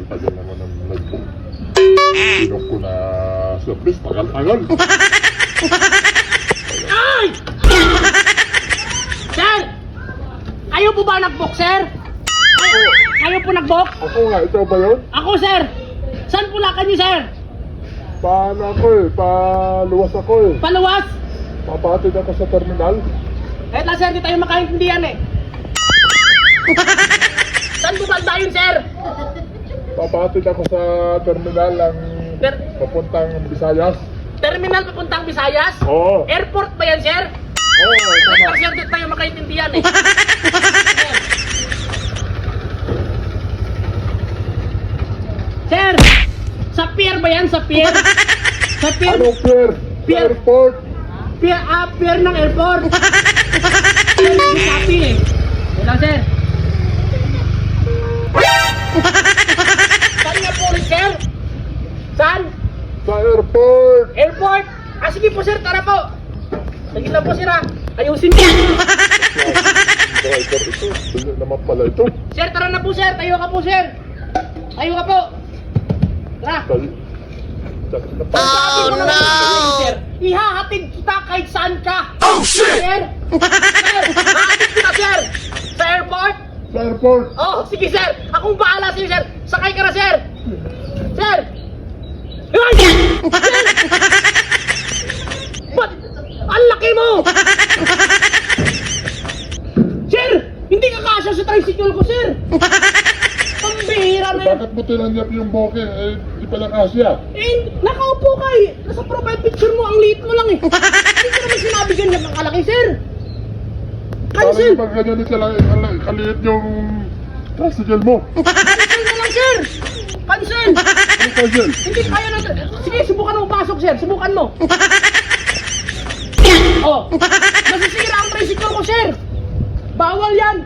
Tagal-tagal naman ang nag-book. Sinok ko na surprise, tagal-tagal. Ay! sir! Kayo po ba nag-book, sir? Kayo, kayo po nag-book? Ako nga, ito ba yun? Ako, sir! Saan po lakad niyo, sir? Paano ako eh, paluwas ako eh. Paluwas? Papatid ako sa terminal. Eh, lang, sir, di tayo makaintindihan eh. Saan po banda yun, sir? Papatid ako sa terminal ang Ter- papuntang Visayas. terminal papuntang Visayas? Oo. Airport ba yan, sir? Oo, tama. sir, di tayo makaintindihan eh. sir! Sa pier ba yan? Sa pier? Sa pier? Anong pier? Pier. Airport. Pier, ah, pier ng airport. Pier ng Ducati eh. Wala, sir. Saan nga po ulit, sir? Saan? Sa airport. Airport! Ah, sige po, sir. Tara po. Sige lang po, sir, ah. Ayusin po. Driver ito. Hindi naman pala ito. sir, tara na po, sir. Tayo ka po, sir. Tayo ka po. Tara. Na pa. Oh, no! Sir, ihahatid kita kahit saan ka. Oh, shit! Sir, sir, hahatid kita, sir. Sa airport. Sa airport. Oh, sige, sir. Akong bahala sa'yo, sir. Sakay ka na, sir. Sir! Ay! Sir! Ba't? Ang laki mo! sir! Hindi ka kasya sa tricycle ko, sir! Pambihira na yan. Bakit mo tinanggap yung bokeh? Eh, di pala kasya. Eh, nakaupo ka eh. Nasa profile picture mo, ang liit mo lang eh. Hindi ko naman sinabi ganyan ang kalaki, sir. Cancel! Parang pag ganyan kala, kala, kaliit yung tricycle mo. Cancel na lang, sir! Cancel! Ano cancel? Hindi kaya na. Sige, subukan mo pasok, sir. Subukan mo. oh, masisira ang tricycle ko, sir. Bawal yan.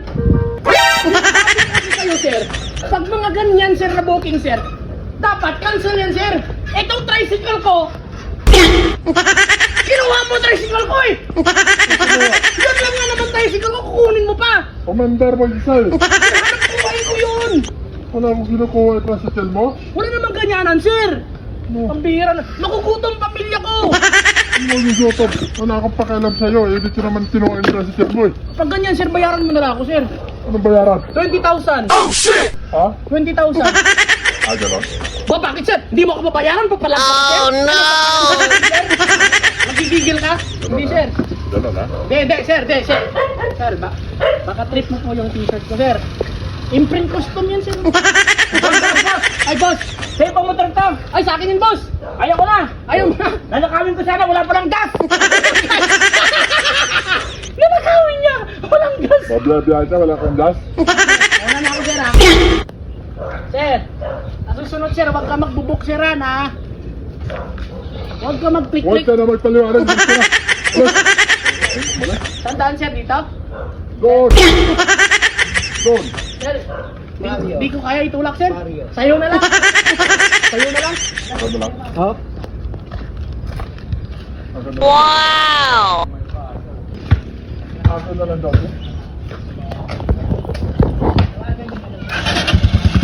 Kayo, sir. Pag mga ganyan, sir, na booking, sir, dapat cancel yan, sir. Itong tricycle ko, Kinuha mo tricycle ko eh! Yan lang nga naman tricycle ko, kukunin mo pa! Commander mo isa eh. Hanap buhay ko yun! Wala akong kinukuha yung tricycle mo. Wala namang ganyanan, sir! No. Ang bihira na. Nakugutom pamilya ko! Ano yung Jotov? Wala akong pakialam sa'yo. Eh, di ko naman kinuha yung tricycle mo eh. Pag ganyan, sir, bayaran mo na lang ako, sir. Anong bayaran? 20,000. Ha? 20,000. Ah, gano'n? Ba, bakit, sir? Hindi mo ako babayaran pa pala. Oh, no! Nagigigil ka? Hindi, sir. Gano'n ha? Hindi, hindi, sir, hindi, sir. Sir, ba baka trip mo po yung t-shirt ko, sir. Imprint custom yan, sir. boss, boss. Ay, boss. Sa'yo pa motor to. Ay, sa akin yun, boss. Ayaw ko na. Ayaw mo na. Lalakawin ko sana. Wala palang gas. Lalakawin niya. Walang gas. Mabiyabiyahe ka, wala kang gas. Wala na ako, sir, ha? Sir, nasusunod, sir, huwag ka magbubuk, sir, ha? na? Huwag ka Huwag magpiklik. ka na magpaliwanag. Dito ka na. Tandaan, sir, dito. Doon! Doon! Sir, di, di ko kaya itulak, sir. Sayo na lang. Sayo na lang. Ano lang? Oh. Wow! Daw.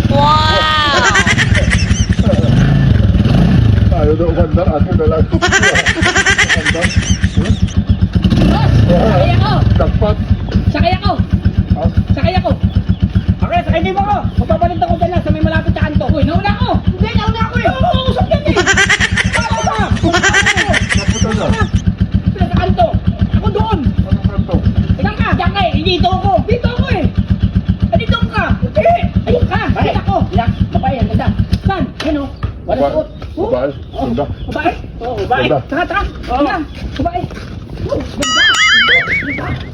Wow! Ayaw na umandar, ako na lang. Umandar. Hmm? Boss, sakay ako. Dapat. Sakay ako. Ha? Sakay ako. Okay, sakay din mo ako. Magpapalit ako dyan lang sa may malapit sa kanto. Uy, nauna ako. Hindi, nauna ako eh. Oo, usap yan eh. Ako ba? Napunta na. Sa kanto. Ako doon. Anong kanto? Saan ka? Diyan ka eh. Dito ako. Dito ako eh. Ah, Dito ka. Hindi. Ayun ka. Ayun ako. Yan. Babae yan. Ganda. Saan? Yan o. Wala Babae. suot. Oh. Babae. Ganda. Babae. Oo, babae. Ganda. Tara, tara. Ganda. Babae. Oh, ganda. Ganda.